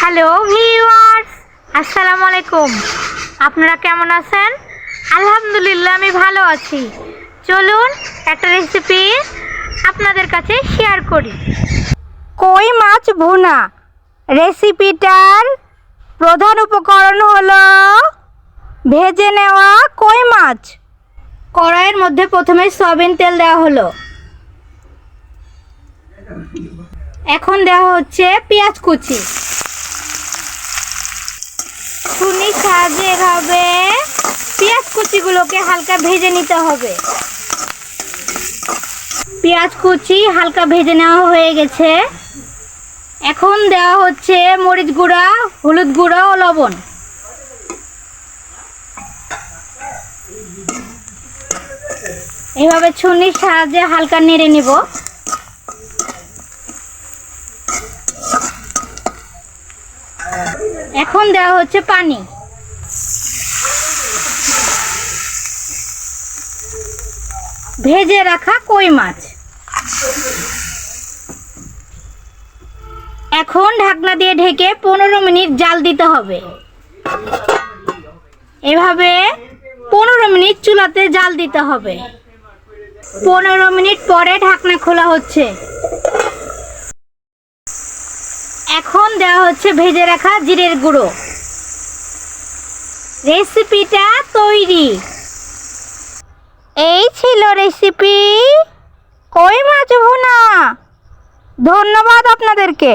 Hello viewers আসসালামু আলাইকুম আপনারা কেমন আছেন? আলহামদুলিল্লাহ, আমি ভালো আছি। চলুন একটা রেসিপি আপনাদের কাছে শেয়ার করি। কই মাছ ভুনা? রেসিপিটার প্রধান উপকরণ হলো ভেজে নেওয়া কই মাছ। কড়াইয়ের মধ্যে প্রথমে সয়াবিন তেল দেওয়া হলো। এখন দেওয়া হচ্ছে পেঁয়াজ কুচি। ছুনির সাহায্যে এভাবে পেঁয়াজ কুচিগুলোকে হালকা ভেজে নিতে হবে। পেঁয়াজ কুচি হালকা ভেজে নেওয়া হয়ে গেছে। এখন দেওয়া হচ্ছে মরিচ গুঁড়া, হলুদ গুঁড়া ও লবণ। এভাবে ছুনির সাহায্যে হালকা নেড়ে নিব। এখন দেওয়া হচ্ছে পানি। ভেজে রাখা কই মাছ। এখন ঢাকনা দিয়ে ঢেকে পনেরো মিনিট জাল দিতে হবে। এভাবে পনেরো মিনিট চুলাতে জাল দিতে হবে। পনেরো মিনিট পরে ঢাকনা খোলা হচ্ছে। এখন দেওয়া হচ্ছে ভেজে রাখা জিরের গুঁড়ো। রেসিপিটা তৈরি। এই ছিল রেসিপি। কই মাছ ভুনা ধন্যবাদ আপনাদেরকে।